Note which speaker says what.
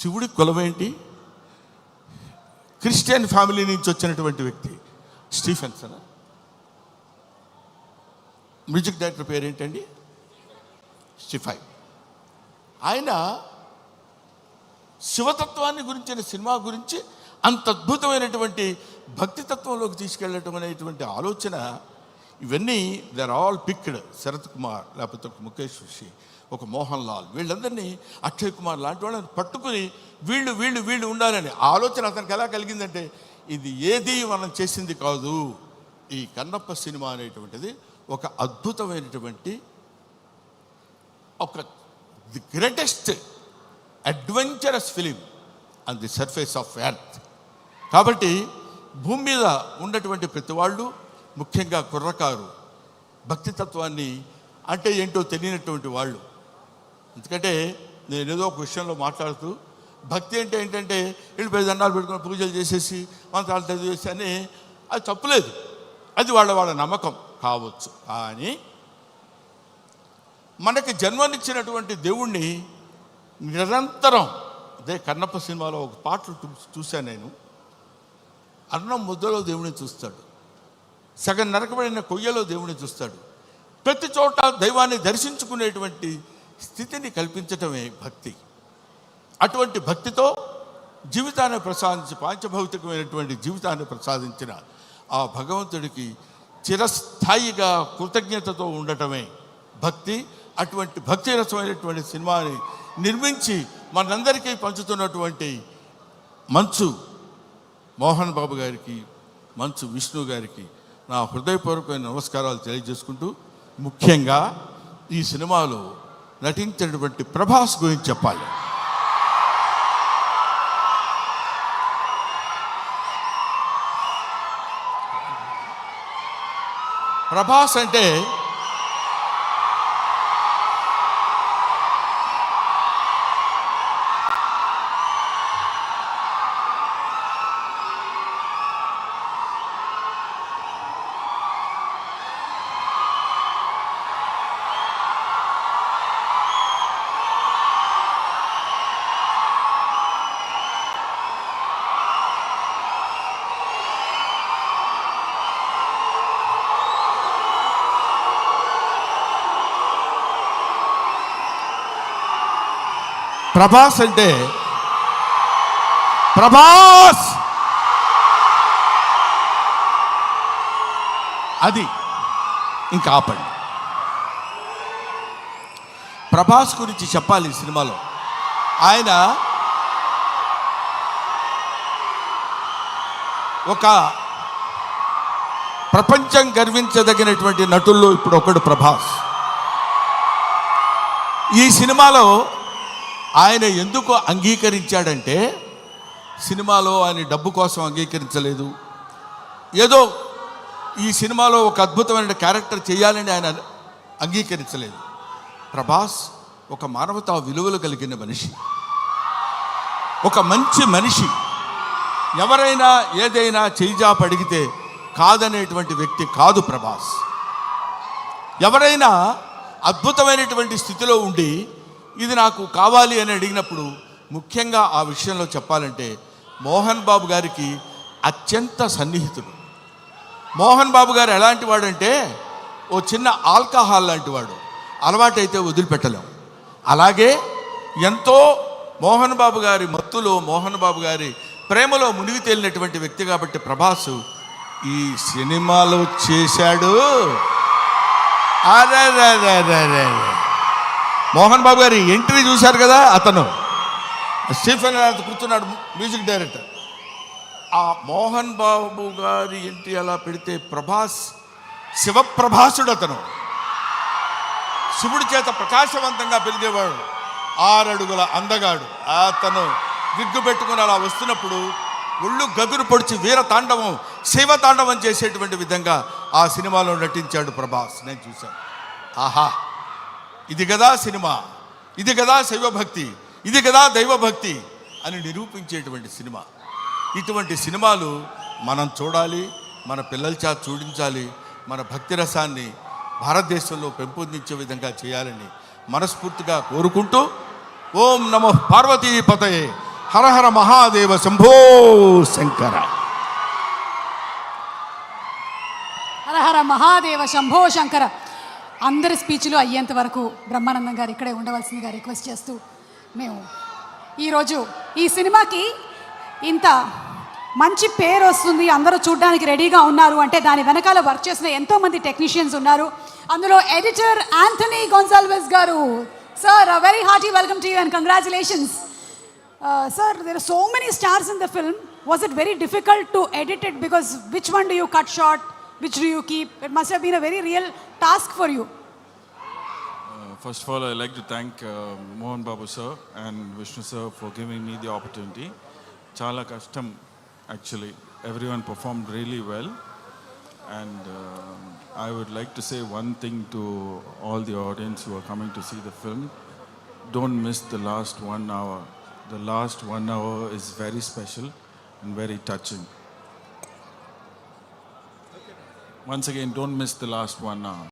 Speaker 1: శివుడి కులమేంటి Christian family నుంచి వచ్చినటువంటి వ్యక్తి. స్టీఫెన్సన్. మ్యూజిక్ డైరెక్టర్ పేరు ఏంటండి స్టిఫై. ఆయన శివతత్వాన్ని గురించిన సినిమా గురించి అంత అద్భుతమైనటువంటి భక్తి తత్వంలోకి తీసుకెళ్ళటం అనేటువంటి ఆలోచన ఇవన్నీ they're all picked Sarath Kumar లేకపోతే ముఖేష్ ఋషి. ఒక మోహన్ లాల్. వీళ్ళందరినీ అక్షయ్ కుమార్ లాంటి వాళ్ళని పట్టుకుని వీళ్ళు వీళ్ళు వీళ్ళు ఉండాలని ఆలోచన అతనికి ఎలా కలిగిందంటే ఇది ఏది మనం చేసింది కాదు. ఈ కన్నప్ప సినిమా అనేటువంటిది ఒక అద్భుతమైనటువంటి ఒక the greatest adventurous film and the surface of earth. కాబట్టి భూమి మీద ఉన్నటువంటి ప్రతి వాళ్ళు ముఖ్యంగా కుర్రకారు భక్తి తత్వాన్ని అంటే ఏంటో తెలియనటువంటి వాళ్ళు ఎందుకంటే నేను ఏదో ఒక విషయంలో మాట్లాడుతూ భక్తి అంటే ఏంటంటే వీళ్ళు పెద్ద దండాలు పెట్టుకుని పూజలు చేసేసి మంత్రాలు చదివేసి అని అది తప్పులేదు. అది వాళ్ళ వాళ్ళ నమ్మకం కావచ్చు. కానీ మనకి జన్మనిచ్చినటువంటి దేవుణ్ణి నిరంతరం అదే కన్నప్ప సినిమాలో ఒక పాటలు చూశాను నేను. అన్నం ముద్దలో దేవుని చూస్తాడు. సగం నరకబడిన కొయ్యలో దేవుని చూస్తాడు. ప్రతి చోట దైవాన్ని దర్శించుకునేటువంటి స్థితిని కల్పించటమే భక్తి. అటువంటి భక్తితో జీవితాన్ని ప్రసాదించి పాంచభౌతికమైనటువంటి జీవితాన్ని ప్రసాదించిన ఆ భగవంతుడికి చిరస్థాయిగా కృతజ్ఞతతో ఉండటమే భక్తి. అటువంటి భక్తి రసమైనటువంటి సినిమాని నిర్మించి మనందరికీ పంచుతున్నటువంటి మంచు మోహన్ బాబు గారికి మంచు విష్ణు గారికి నా హృదయపూర్వకమైన నమస్కారాలు తెలియజేసుకుంటూ ముఖ్యంగా ఈ సినిమాలో నటించినటువంటి ప్రభాస్ గురించి చెప్పాలి. ప్రభాస్ అంటే ప్రభాస్ అంటే ప్రభాస్! అది ఇంకా ఆపండి. ప్రభాస్ గురించి చెప్పాలి సినిమాలో. ఆయన ఒక ప్రపంచం గర్వించదగినటువంటి నటుల్లో ఇప్పుడు ఒకడు ప్రభాస్. ఈ సినిమాలో ఆయన ఎందుకు అంగీకరించాడంటే సినిమాలో ఆయన డబ్బు కోసం అంగీకరించలేదు. ఏదో ఈ సినిమాలో ఒక అద్భుతమైన క్యారెక్టర్ చేయాలని ఆయన అంగీకరించలేదు. ప్రభాస్ ఒక మానవతా విలువలు కలిగిన మనిషి. ఒక మంచి మనిషి. ఎవరైనా ఏదైనా చేయిజాపు అడిగితే కాదనేటువంటి వ్యక్తి కాదు ప్రభాస్. ఎవరైనా అద్భుతమైనటువంటి స్థితిలో ఉండి ఇది నాకు కావాలి అని అడిగినప్పుడు ముఖ్యంగా ఆ విషయంలో చెప్పాలంటే మోహన్ బాబు గారికి అత్యంత సన్నిహితుడు. మోహన్ బాబు గారు ఎలాంటి వాడంటే ఓ చిన్న ఆల్కహాల్ లాంటి వాడు. అలవాటైతే వదిలిపెట్టలేం. అలాగే ఎంతో మోహన్ బాబు గారి మత్తులో మోహన్ బాబు గారి ప్రేమలో మునిగి తేలినటువంటి వ్యక్తి కాబట్టి ప్రభాసు ఈ సినిమాలో చేశాడు. అరే మోహన్ బాబు గారి ఎంట్రీ చూశారు కదా అతను. స్టీఫెన్ కూర్చున్నాడు మ్యూజిక్ డైరెక్టర్. ఆ మోహన్ బాబు గారి ఎంట్రీ అలా పెడితే ప్రభాస్ శివప్రభాసుడు అతను. శివుడి చేత ప్రకాశవంతంగా పెరిగేవాడు. ఆరడుగుల అందగాడు. అతను విగ్గు పెట్టుకుని అలా వస్తున్నప్పుడు ఒళ్ళు గగురు పొడిచి వీర తాండవం శివ తాండవం చేసేటువంటి విధంగా ఆ సినిమాలో నటించాడు ప్రభాస్. నేను చూశాను. ఆహా! ఇది కదా సినిమా ఇది కదా శైవభక్తి ఇది కదా దైవభక్తి అని నిరూపించేటువంటి సినిమా. ఇటువంటి సినిమాలు మనం చూడాలి మన పిల్లల చేత చూడించాలి మన భక్తి రసాన్ని భారతదేశంలో పెంపొందించే విధంగా చేయాలని మనస్ఫూర్తిగా కోరుకుంటూ ఓం నమో పార్వతీ పతయే హర హర మహాదేవ శంభో శంకర.
Speaker 2: హరహర మహాదేవ శంభో శంకర. అందరి స్పీచ్లు అయ్యేంత వరకు బ్రహ్మానందం గారు ఇక్కడే ఉండవలసిందిగా రిక్వెస్ట్ చేస్తూ మేము ఈరోజు ఈ సినిమాకి ఇంత మంచి పేరు వస్తుంది. అందరూ చూడడానికి రెడీగా ఉన్నారు అంటే దాని వెనకాల వర్క్ చేసిన ఎంతోమంది టెక్నీషియన్స్ ఉన్నారు. అందులో ఎడిటర్ యాంథనీ గొన్సాల్వెస్ గారు. Sir very hearty welcome to you and congratulations sir there are so many stars in the film was it very difficult to edit it because which one do you cut short which do you keep? It must have been a very real task for you.
Speaker 3: Uh, first of all, I'd like to thank uh, Mohan Babu sir and Vishnu sir for giving me the opportunity. Chala custom, actually, everyone performed really well. And uh, I would like to say one thing to all the audience who are coming to see the film. Don't miss the last one hour. The last one hour is very special and very touching. Once again, don't miss the last one hour.